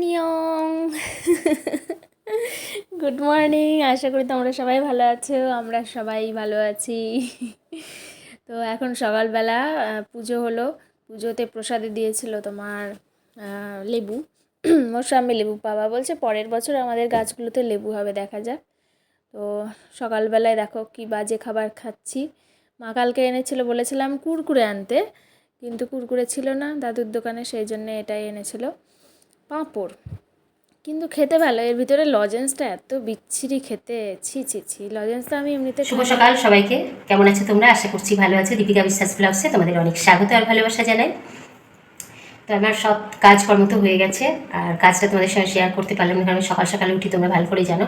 আনিয়ং good morning আশা করি তোমরা সবাই ভালো আছো, আমরা সবাই ভালো আছি। তো এখন সকালবেলা পুজো হলো, পুজোতে প্রসাদে দিয়েছিল তোমার লেবু। মৌসাম্বি লেবু বাবা বলছে, পরের বছর আমাদের গাছগুলোতে লেবু হবে, দেখা যাক। তো সকালবেলায় দেখো কি বাজে খাবার খাচ্ছি। মা কালকে এনেছিল, বলেছিলাম কুরকুরে আনতে, কিন্তু কুরকুরে ছিল না দাদুর দোকানে, সেই জন্য এটাই এনেছিল। পাঁপড়। কিন্তু খেতে ভালো এর ভিতরে লজেন্সটা এত বিচ্ছিরি খেতে ছি ছি ছি লজেন্সটা আমি এমনিতে শুভ সকাল সবাইকে কেমন আছো তোমরা? আশা করছি ভালো আছো। দীপিকা বিশ্বাস ব্লগসে তোমাদের অনেক স্বাগত আর ভালোবাসা জানাই। তো আমার সব কাজকর্ম তো হয়ে গেছে আর কাজটা তোমাদের সঙ্গে শেয়ার করতে পারলাম না কারণ সকাল সকালে উঠি তোমরা ভালো করে জানো।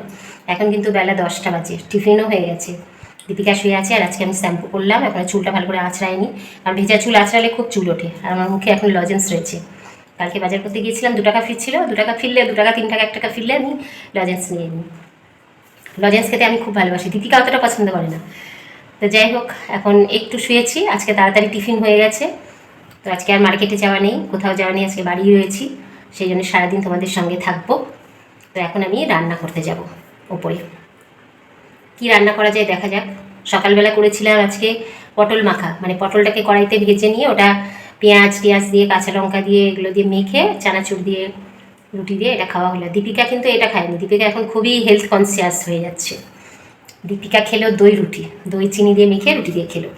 এখন কিন্তু বেলা দশটা বাজে টিফিনও হয়ে গেছে। দীপিকা শুয়ে আছে আর আজকে আমি শ্যাম্পু করলাম এখন চুলটা ভালো করে আঁচড়াইনি আর ভেজা চুল আঁচড়ালে খুব চুল ওঠে আর আমার মুখে এখন লজেন্স রয়েছে। কালকে বাজার করতে গিয়েছিলাম, দু টাকা ফিরছিল দু টাকা ফিরলে দু টাকা, তিন টাকা এক টাকা ফিরলে আমি লজেন্স নিয়ে নিই। লজেন্স খেতে আমি খুব ভালোবাসি। দীপিকা অতটা পছন্দ করে না। তো যাই হোক, এখন একটু শুয়েছি। আজকে তাড়াতাড়ি টিফিন হয়ে গেছে। তো আজকে আর মার্কেটে যাওয়া নেই, কোথাও যাওয়া নেই, আজকে বাড়ি রয়েছি। সেই জন্য সারাদিন তোমাদের সঙ্গে থাকব। তো এখন আমি রান্না করতে যাব ওপরে। কি রান্না করা যায় দেখা যাক। সকালবেলা করেছিলাম আজকে পটল মাখা। মানে পটলটাকে কড়াইতে ভেজে নিয়ে ওটা পেঁয়াজ টিয়াজ দিয়ে, কাঁচা লঙ্কা দিয়ে, এগুলো দিয়ে মেখে, চানাচুর দিয়ে, রুটি দিয়ে এটা খাওয়া হলো। দীপিকা কিন্তু এটা খায়নি। দীপিকা এখন খুবই হেলথ কনসিয়াস হয়ে যাচ্ছে। দীপিকা খেলো দই রুটি। দই, চিনি দিয়ে মেখে রুটি দিয়ে খেলো।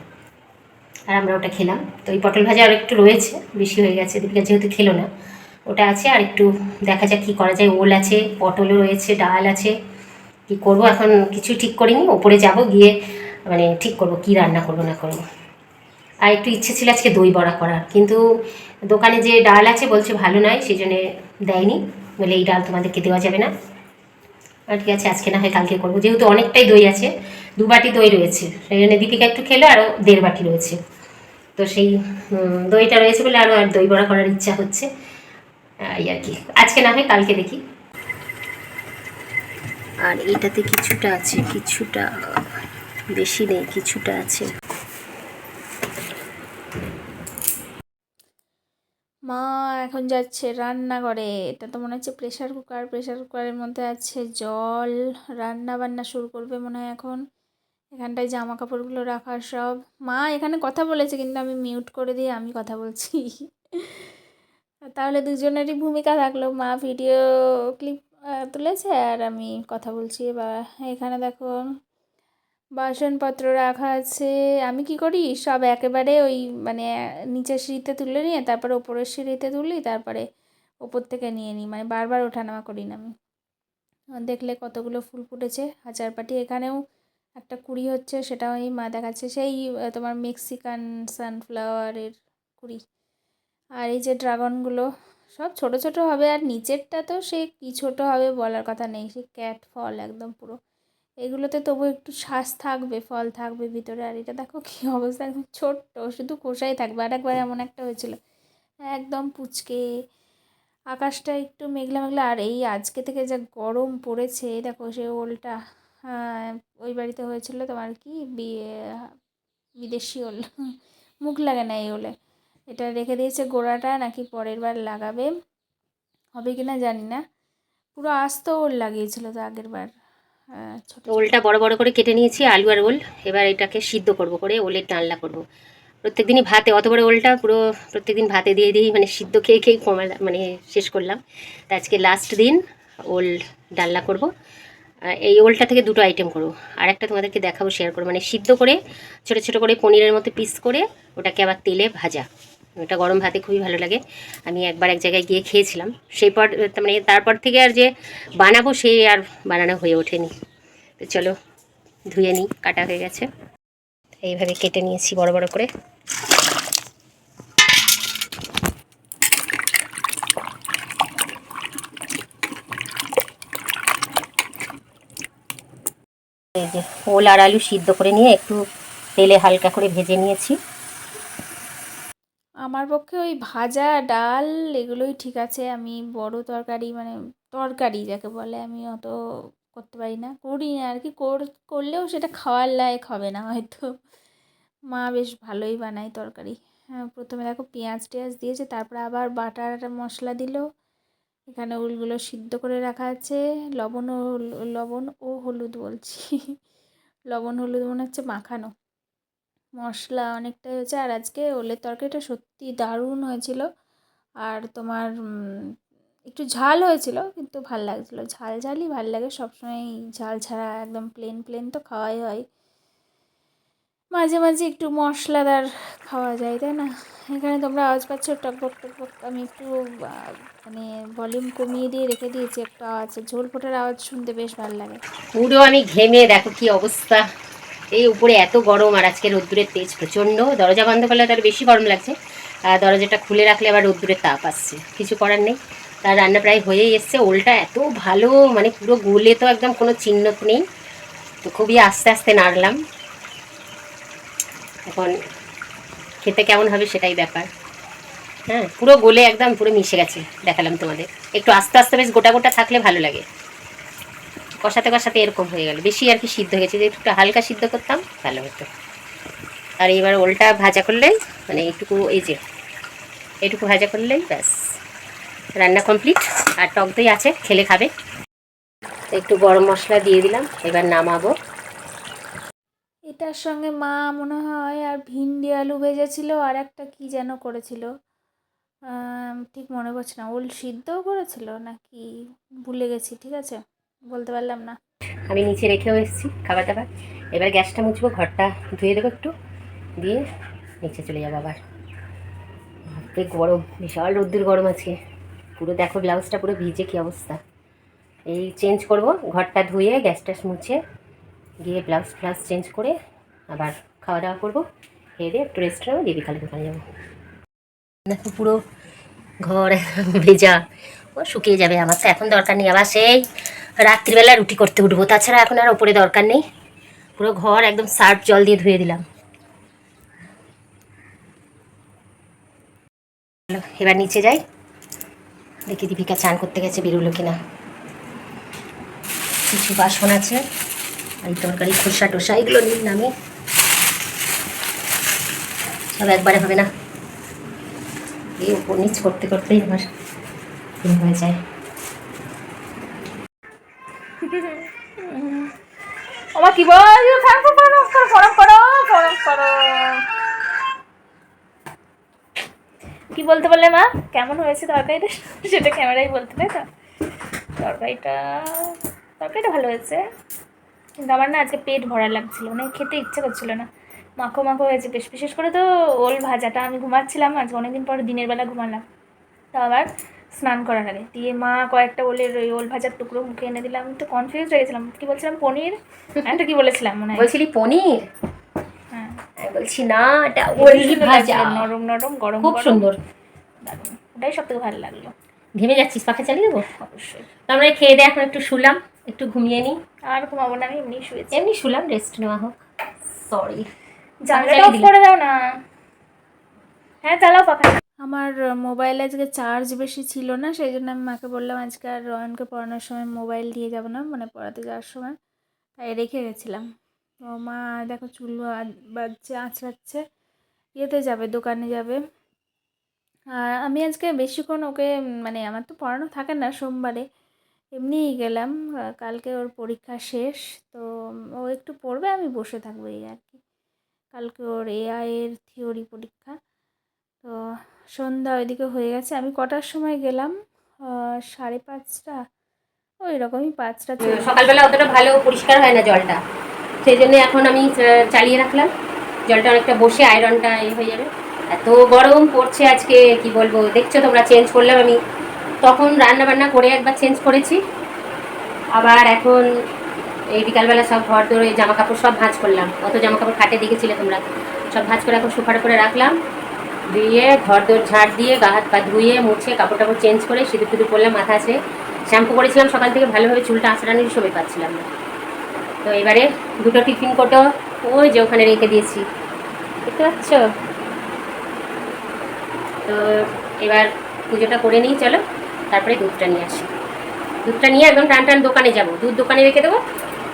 আর আমরা ওটা খেলাম। তো এই পটল ভাজা আর একটু রয়েছে, বেশি হয়ে গেছে। দীপিকা যেহেতু খেলো না, ওটা আছে। আর একটু দেখা যাক কী করা যায়। ওল আছে পটলও রয়েছে, ডাল আছে। কি করব? এখন কিছু ঠিক করিনি। ওপরে যাব গিয়ে মানে ঠিক করব কি রান্না করব না করব। আর একটু ইচ্ছে ছিল আজকে দই বড়া করার। কিন্তু দোকানে যে ডাল আছে বলছে ভালো নয়, সেই জন্যে দেয়নি। বলে এই ডাল তোমাদেরকে দেওয়া যাবে না। আর ঠিক আছে, আজকে না হয় কালকে করব। যেহেতু অনেকটাই দই আছে, দু বাটি দই রয়েছে। সেই জন্য দীপিকা একটু খেলো আরও দেড় বাটি রয়েছে। তো সেই দইটা রয়েছে বলে আরও আর দই বড়া করার ইচ্ছা হচ্ছে। এই আর কি। আজকে না হয় কালকে দেখি। আর এটাতে কিছুটা আছে, কিছুটা, বেশি নেই, কিছুটা আছে। মা এখন যাচ্ছে রান্নাঘরে। এটা তো মনে হচ্ছে প্রেশার কুকার প্রেশার কুকারের মধ্যে আছে জল, রান্না বান্না শুরু করবে মনে হয় এখন। এখানটায় জামা কাপড়গুলো রাখার সব। মা এখানে কথা বলেছে কিন্তু আমি মিউট করে দিয়ে আমি কথা বলছি। তাহলে দুজনেরই ভূমিকা থাকল। মা ভিডিও ক্লিপ তুলেছে আর আমি কথা বলছি। বা এখানে দেখো বাসনপত্র রাখা আছে। আমি কি করি? সব একেবারে ওই মানে নিচের সিঁড়িতে তুলে নিয়ে, তারপরে ওপরের সিঁড়িতে তুলি, তারপরে ওপর থেকে নিয়ে নিই। মানে বারবার ওঠানামা করি না আমি। দেখলে কতগুলো ফুল ফুটেছে। হাজার পাটি এখানেও একটা কুড়ি হচ্ছে, সেটা ওই মা দেখাচ্ছে। সেই তোমার মেক্সিকান সানফ্লাওয়ারের কুড়ি। আর এই যে ড্রাগনগুলো, সব ছোট ছোট হবে। আর নিচেরটা তো সে কী ছোট হবে বলার কথা নেই। সে ক্যাট ফল একদম পুরো। এগুলোতে তবু একটু শ্বাস থাকবে, ফল থাকবে ভিতরে। আর এটা দেখো কী অবস্থা, একদম ছোট্ট, শুধু খোসাই থাকবে। আর একবার এমন একটা হয়েছিল। একদম পুচকে। আকাশটা একটু মেঘলা মেঘলা। আর এই আজকে থেকে যা গরম পড়েছে দেখো সে ওলটা ওই বাড়িতে হয়েছিল তোমার কি? বিয়ে, বিদেশি ওল। মুখ লাগে না এই ওলে। এটা রেখে দিয়েছে গোড়াটা, নাকি পরের বার লাগাবে? হবে কি না জানি না। পুরো আস্ত ওল লাগিয়েছিল তো আগের বার। ছোট তো ওলটা বড় বড় করে কেটে নিয়েছি, আলু আর ওল। এবার এটাকে সিদ্ধ করব করে ওলের ডালনা করব। প্রত্যেকদিনই ভাতে, অত বড় ওলটা পুরো প্রত্যেকদিন ভাতে দিয়ে দিয়েই মানে সিদ্ধ খেয়ে খেয়ে কমা মানে শেষ করলাম। তা আজকে লাস্ট দিন ওল ডালনা করব। এই ওলটা থেকে দুটো আইটেম করব। আর একটা তোমাদেরকে দেখাবো শেয়ার করব। মানে সিদ্ধ করে, ছোটো ছোটো করে পনিরের মতো পিস করে ওটাকে আবার তেলে ভাজা। ওটা গরম ভাতে খুবই ভালো লাগে। আমি একবার এক জায়গায় গিয়ে খেয়েছিলাম। সেই পর মানে তারপর থেকে আর যে বানাবো সেই আর বানানো হয়ে ওঠেনি। তো চলো, ধুয়ে নিই, কাটা হয়ে গেছে। এইভাবে কেটে নিয়েছি বড় বড় করে। ওল আর আলু সিদ্ধ করে নিয়ে একটু তেলে হালকা করে ভেজে নিয়েছি। আমার পক্ষে ওই ভাজা, ডাল এগুলোই ঠিক আছে। আমি বড় তরকারি মানে তরকারি যাকে বলে, আমি অত করতে পারি না। করি না আর কি, কর- করলেও সেটা খাওয়ার লায়ক হবে না হয়তো। মা বেশ ভালোই বানায় তরকারি। হ্যাঁ প্রথমে দেখো পেঁয়াজ টেয়াজ দিয়েছে, তারপরে আবার বাটার মশলা দিল। এখানে উলগুলো সিদ্ধ করে রাখা আছে। লবণ ও লবণ ও হলুদ বলছি। লবণ হলুদ মনে হচ্ছে মাখানো। মশলা অনেকটাই হয়েছে। আর আজকে ওলের তরকারিটা সত্যি দারুণ হয়েছিল। আর তোমার একটু ঝাল হয়েছিল, কিন্তু ভালো লাগছিল। ঝাল ঝালই ভালো লাগে, সবসময় ঝাল ছাড়া একদম প্লেন প্লেন তো খাওয়াই হয়। মাঝে মাঝে একটু মশলাদার খাওয়া যায়, তাই না? এখানে তোমরা আওয়াজ পাচ্ছ টকবক টকবক আমি একটু মানে ভলিউম কমিয়ে দিয়ে রেখে দিয়েছি একটা আওয়াজ। ঝোল ফোটার আওয়াজ শুনতে বেশ ভালো লাগে। পুরো আমি ঘেমে, দেখো কি অবস্থা। এই উপরে এত গরম আর আজকে রোদ্দুরের তেজ প্রচণ্ড। দরজা বন্ধ করলে তার বেশি গরম লাগছে। আর দরজাটা খুলে রাখলে আবার রোদ্দুরের তাপ আসছে। কিছু করার নেই। তার রান্না প্রায় হয়েই এসছে। ওলটা এত ভালো মানে পুরো গলে তো একদম কোনো চিহ্ন নেই। তো খুবই আস্তে আস্তে নাড়লাম। এখন খেতে কেমন হবে সেটাই ব্যাপার। হ্যাঁ পুরো গলে একদম পুরো মিশে গেছে। দেখালাম তোমাদের। একটু আস্তে আস্তে বেশ গোটা গোটা থাকলে ভালো লাগে। কষাতে কষাতে এরকম হয়ে গেল। বেশি আর কি সিদ্ধ গেছে। যে একটু হালকা সিদ্ধ করতাম ভালো হতো। আর এবার ওলটা ভাজা করলেই মানে এইটুকু এই যে, এইটুকু ভাজা করলেই ব্যাস। রান্না কমপ্লিট আর টক দই আছে, খেলে খাবে। একটু গরম মশলা দিয়ে দিলাম, এবার নামাবো। এটার সঙ্গে মা মনে হয় আর ভিন্ডি আলু ভেজেছিল, আর একটা কি যেন করেছিল? ঠিক মনে পড়ছে না। ওল সিদ্ধও করেছিল নাকি? ভুলে গেছি, ঠিক আছে? বলতে পারলাম না। আমি নিচে রেখেও এসেছি খাবার দাবার। এবার গ্যাসটা মুছবো, ঘরটা ধুয়ে দেবো একটু। দিয়ে নিচে চলে যাব আবার। গরম, বিশাল রোদ্দুর গরম আছে পুরো দেখো ব্লাউজটা পুরো ভিজে কী অবস্থা। এই চেঞ্জ করব, ঘরটা ধুয়ে গ্যাস ট্যাস মুছে গিয়ে ব্লাউজ ফ্লাউজ চেঞ্জ করে আবার খাওয়া দাওয়া করব। খেয়ে দিয়ে একটু রেস্ট নেব, দিয়ে বিকালে দোকানে যাব। দেখো পুরো ঘর ভেজা। ও শুকিয়ে যাবে, আমার তো এখন দরকার নেই। আবার সেই রাত্রিবেলা রুটি করতে উঠবো। তাছাড়া এখন আর ওপরে দরকার নেই। পুরো ঘর একদম সার্ফ জল দিয়ে ধুয়ে দিলাম। এবার নিচে যাই। দেখি দীপিকা চান করতে গেছে, বেরোলো কিনা। কিছু বাসন আছে এই তরকারি, খোসা টোসা, এগুলো নিন নামে সব একবারে হবে না। এই উপর নিচ করতে করতেই আমার হয়ে যায়। ওমা, কি বল? ফরম করো ফরম করো ফরম করো কি বলতে বললে মা? কেমন হয়েছে তরকারিটা? সেটা ক্যামেরায় বলতে তাই তো তরকারিটা তরকারিটা ভালো হয়েছে। কিন্তু আমার না আজকে পেট ভরা লাগছিল মানে খেতে ইচ্ছে করছিল না। মাখো মাখো হয়েছে বেশ। বিশেষ করে তো ওল ভাজাটা, আমি ঘুমাচ্ছিলাম, আজকে অনেকদিন পর দিনের বেলা ঘুমালাম। তো আবার স্নান করার আগে। দিয়ে মা কয়েকটা ওলের ওই ওল ভাজার টুকরো মুখে এনে দিলাম আমি তো কনফিউজ হয়ে গেছিলাম। কি বলছিলাম? পনির? একটা কি বলেছিলাম মনে হয়? বলছিলি পনির? হ্যাঁ। বলছি না এটা ওল ভাজা। নরম নরম গরম খুব সুন্দর। ওটাই সব থেকে ভালো লাগল। ঘেমে যাচ্ছিস পাখা চালিয়ে দেবো? অবশ্যই। আমরা খেয়ে দিয়ে এখন একটু শুলাম একটু ঘুমিয়ে নিই। আর ঘুমাবো না আমি এমনি শুয়েছি। এমনি শুলাম রেস্ট নেওয়া হোক। সরি জানলাটা অফ করে দাও না। হ্যাঁ চালাও পাখা। আমার মোবাইল আজকে চার্জ বেশি ছিল না, সেই জন্য আমি মাকে বললাম, আজকে আর রয়নকে পড়ানোর সময় মোবাইল দিয়ে যাব না মানে পড়াতে যাওয়ার সময়। তাই রেখে গেছিলাম। তো মা, দেখো চুল বাজছে, আঁচড়াচ্ছে, ইয়েতে যাবে, দোকানে যাবে। আর আমি আজকে বেশিক্ষণ ওকে মানে আমার তো পড়ানো থাকে না সোমবারে, এমনিই গেলাম কালকে ওর পরীক্ষা শেষ, তো ও একটু পড়বে, আমি বসে থাকব এই আর কি। কালকে ওর এআইয়ের থিওরি পরীক্ষা, তো সন্ধ্যা ওইদিকে হয়ে গেছে। আমি কটার সময় গেলাম? সাড়ে পাঁচটা। ওই রকমই পাঁচটা সকালবেলা অতটা ভালো পরিষ্কার হয় না জলটা। সেই জন্য এখন আমি চালিয়ে রাখলাম। জলটা অনেকটা বসে আয়রনটা এ হয়ে যাবে। এত গরম পড়ছে আজকে কি বলব? দেখছ তোমরা চেঞ্জ করলাম আমি। তখন রান্না বান্না করে একবার চেঞ্জ করেছি। আবার এখন এই বিকালবেলা সব ঘর ধরে জামা কাপড় সব ভাঁজ করলাম। অত জামা কাপড় খাটে দেখেছিলে তোমরা? সব ভাঁজ করে এখন সুপার করে রাখলাম। দিয়ে ঘর দোর ঝাড় দিয়ে, গা হাত পা ধুয়ে, মুছে কাপড় টাপড় চেঞ্জ করে, সিঁদুর ফিদুর করলাম মাথা আছে। শ্যাম্পু করেছিলাম, সকাল থেকে ভালোভাবে চুলটা আঁচড়ানোর সময় পাচ্ছিলাম না। তো এবারে দুটো টিফিন কোটো, ওই যে ওখানে রেখে দিয়েছি। দেখতে পাচ্ছ? তো এবার পুজোটা করে নিই, চলো। তারপরে দুধটা নিয়ে আসি। দুধটা নিয়ে একদম টান টান দোকানে যাব। দুধ দোকানে রেখে দেবো,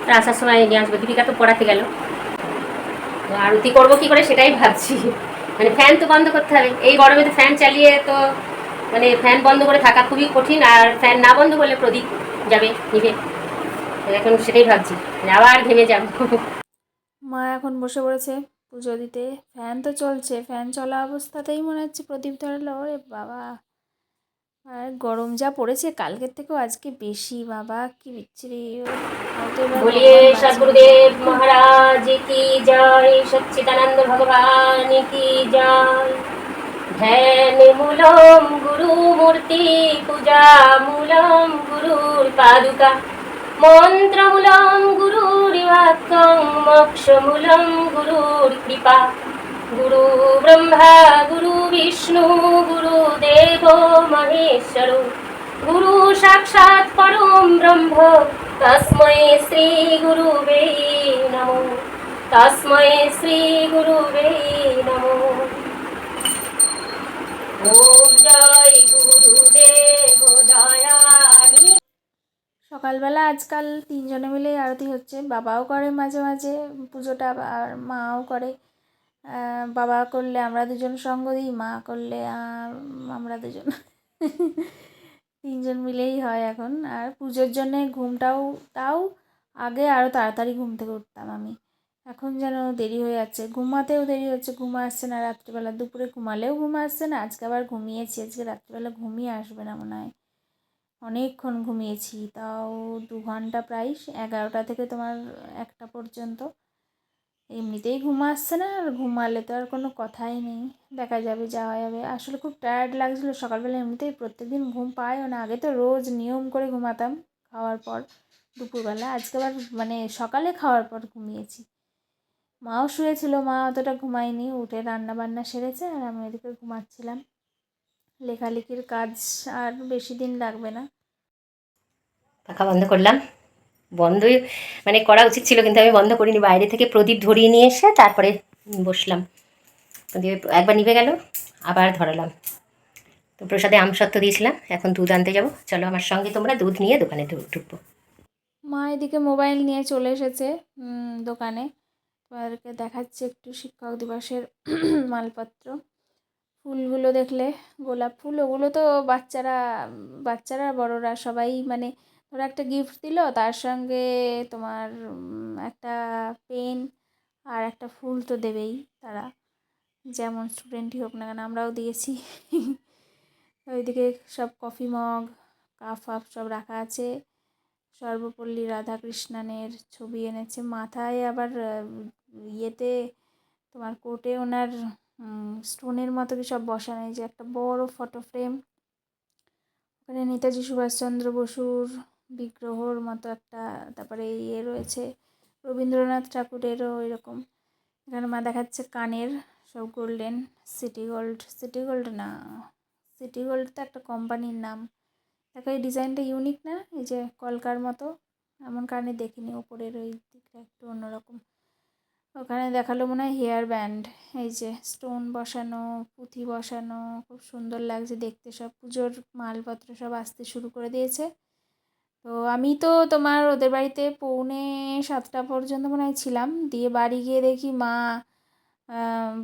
আর আসার সময় নিয়ে আসব। দীপিকা তো পড়াতে গেল। তো আরতি করব কি করে সেটাই ভাবছি। মানে ফ্যান তো বন্ধ করতে হবে। এই গরমে তো ফ্যান চালিয়ে তো মানে ফ্যান বন্ধ করে থাকা খুবই কঠিন আর ফ্যান না বন্ধ করলে প্রদীপ যাবে, নিভে। এখন সেটাই ভাবছি আবার ঘেমে যাব। মা এখন বসে পড়েছে পুজো দিতে। ফ্যান তো চলছে ফ্যান চলা অবস্থাতেই মনে হচ্ছে প্রদীপ ধরালো। ওরে বাবা। আর গরম যা পড়েছে কালকের থেকেও আজকে বেশি বাবা কি বিচ্ছিরি। বলিয়ে সদ্গুরুদেব মহারাজ কি জয়? সচ্চিদানন্দ ভগবান কি জয়? ধ্যান মূলম গুরু মূর্তি পূজা মূলম গুরুর পাদুকা। মন্ত্র মন্ত্রমূলম গুরুর বাক্যং মোক্ষমূলম গুরুর কৃপা। গুরু ব্রহ্মা গুরু বিষ্ণু গুরু দেব মহেশ্বর গুরু সাক্ষাৎ পরম ব্রহ্ম তস্মৈ শ্রী গুরুবে নমো তস্মৈ শ্রী গুরুবে নমো ওম জয় গুরুদেব দয়ানি সকালবেলা আজকাল তিনজনে মিলেই আরতি হচ্ছে, বাবাও করে মাঝে মাঝে, পুজোটা আর মাও করে। বাবা করলে আমরা দুজন সঙ্গ দিই মা করলে আমরা দুজন। তিনজন মিলেই হয় এখন। আর পুজোর জন্যে ঘুমটাও, তাও আগে আরও তাড়াতাড়ি ঘুম থেকে উঠতাম আমি। এখন যেন দেরি হয়ে যাচ্ছে। ঘুমাতেও দেরি হচ্ছে, ঘুম আসছে না রাত্রিবেলা। দুপুরে ঘুমালেও ঘুম আসছে না, আজকে আবার ঘুমিয়েছি। আজকে রাত্রিবেলা ঘুমিয়ে আসবে না মনে হয়। অনেকক্ষণ ঘুমিয়েছি, তাও দু ঘণ্টা প্রায়, এগারোটা থেকে তোমার একটা পর্যন্ত। এমনিতেই ঘুম আসছে না আর ঘুমালে তো আর কোনো কথাই নেই। দেখা যাবে, যাওয়া যাবে। আসলে খুব টায়ার্ড লাগছিল। সকালবেলা এমনিতেই প্রত্যেকদিন ঘুম পাইও না। আগে তো রোজ নিয়ম করে ঘুমাতাম খাওয়ার পর। দুপুরবেলা আজকে আবার মানে সকালে খাওয়ার পর ঘুমিয়েছি। মাও শুয়েছিল। মা অতটা ঘুমায়নি। উঠে রান্না বান্না সেরেছে আর আমি ওদিকে ঘুমাচ্ছিলাম। লেখালেখির কাজ আর বেশি দিন লাগবে না। পাখা বন্ধ করলাম। বন্ধই মানে করা উচিত ছিল, কিন্তু আমি বন্ধ করিনি। বাইরে থেকে প্রদীপ ধরিয়ে নিয়ে এসে তারপরে বসলাম। একবার নিভে গেল, আবার ধরালাম। তো প্রসাদে আমসত্ত্ব দিয়েছিলাম, এখন দুধ আনতে যাব। চলো আমার সঙ্গে তোমরা দুধ নিয়ে দোকানে ঢুকবো। মা এদিকে মোবাইল নিয়ে চলে এসেছে দোকানে। তোমাদেরকে দেখাচ্ছে একটু শিক্ষক দিবসের মালপত্র। ফুলগুলো দেখলে, গোলাপ ফুল, ওগুলো তো বাচ্চারা বাচ্চারা বড়রা সবাই মানে ধরো একটা গিফট দিল, তার সঙ্গে তোমার একটা পেন আর একটা ফুল তো দেবেই তারা। যেমন স্টুডেন্টই হোক না কেন, আমরাও দিয়েছি। ওইদিকে সব কফি মগ কাপ ফাপ সব রাখা আছে। সর্বপল্লী রাধাকৃষ্ণনের ছবি এনেছে। মাথায় আবার ইয়েতে তোমার কোটে ওনার স্টোনের মতো কি সব বসানো যে একটা বড় ফটো ফ্রেম ওখানে নেতাজি সুভাষচন্দ্র বসুর বিগ্রহর মতো একটা, তারপরে ইয়ে রয়েছে, রবীন্দ্রনাথ ঠাকুরেরও এরকম। এখানে মা দেখাচ্ছে কানের, সব golden city gold city gold না সিটি গোল্ড তো একটা কোম্পানির নাম। দেখো, এই ডিজাইনটা ইউনিক না? এই যে কলকার মতো? এমন কানে দেখিনি ওপরের ওই দিকটা একটু অন্যরকম। ওখানে দেখাল মনে হয় হেয়ার ব্যান্ড এই যে স্টোন বসানো, পুঁথি বসানো, খুব সুন্দর লাগছে দেখতে। সব পুজোর মালপত্র সব আসতে শুরু করে দিয়েছে। তো আমি তো তোমার ওদের বাড়িতে পৌনে সাতটা পর্যন্ত মনে হয় ছিলাম। দিয়ে বাড়ি গিয়ে দেখি মা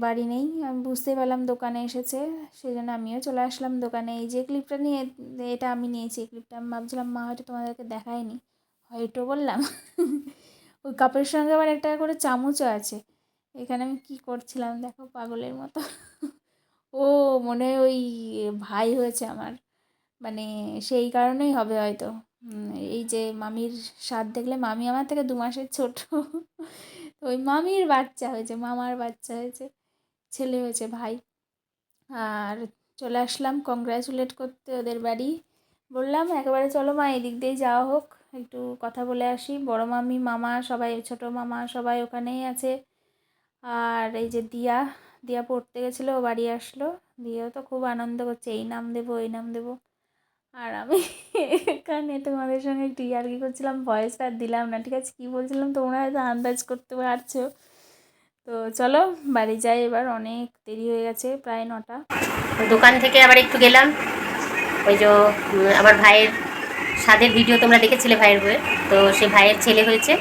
বাড়ি নেই। আমি বুঝতে পারলাম দোকানে এসেছে সেই জন্য আমিও চলে আসলাম দোকানে। এই যে ক্লিপটা নিয়ে, এটা আমি নিয়েছি, এই ক্লিপটা আমি ভাবছিলাম, মা হয়তো তোমাদেরকে দেখায়নি। হয়তো বললাম। ওই কাপের সঙ্গে আবার একটা করে চামচও আছে। এখানে আমি কি করছিলাম দেখো, পাগলের মতো। ও মনে হয় ওই ভাই হয়েছে আমার। মানে সেই কারণেই হবে হয়তো। এই যে মামির স্বাদ দেখলে মামি আমার থেকে দু মাসের ছোট। ওই মামির বাচ্চা হয়েছে, মামার বাচ্চা হয়েছে, ছেলে হয়েছে ভাই। আর চলে আসলাম কংগ্রাচুলেট করতে ওদের বাড়ি। বললাম, একেবারে চলো মা, এদিক দিয়েই যাওয়া হোক। একটু কথা বলে আসি। বড় মামি, মামা সবাই, ছোট মামা সবাই ওখানেই আছে। আর এই যে দিয়া দিয়া পড়তে গেছিল, ও বাড়ি আসলো। দিয়েও তো খুব আনন্দ করছে, এই নাম দেবো এই নাম দেবো। আর আমি এখানে তোমাদের সঙ্গে একটু ইয়ার্কি করছিলাম ভয়েসটা আর দিলাম না, ঠিক আছে? কী বলছিলাম? তোমরা হয়তো আন্দাজ করতে পারছ। তো চলো, বাড়ি যাই এবার, অনেক দেরি হয়ে গেছে, প্রায় নটা। দোকান থেকে আবার একটু গেলাম। ওই যে আমার ভাইয়ের স্বাদের ভিডিও তোমরা দেখেছিলে ভাইয়ের বইয়ের তো সে ভাইয়ের ছেলে হয়েছে।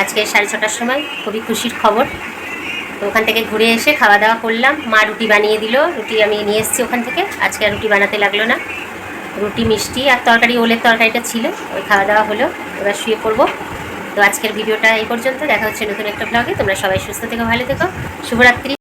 আজকে সাড়ে ছটার সময়, খুবই খুশির খবর। তো ওখান থেকে ঘুরে এসে খাওয়া দাওয়া করলাম। মা রুটি বানিয়ে দিল। রুটি আমি নিয়ে এসেছি ওখান থেকে। আজকে আর রুটি বানাতে লাগল না। রুটি, মিষ্টি আর তরকারি, ওলের তরকারিটা ছিল। ওই খাওয়া দাওয়া হলো। এবার শুয়ে পড়ব। তো আজকের ভিডিওটা এই পর্যন্ত। দেখা হচ্ছে নতুন একটা ব্লগে তোমরা সবাই সুস্থ থেকো, ভালো থেকো। শুভরাত্রি।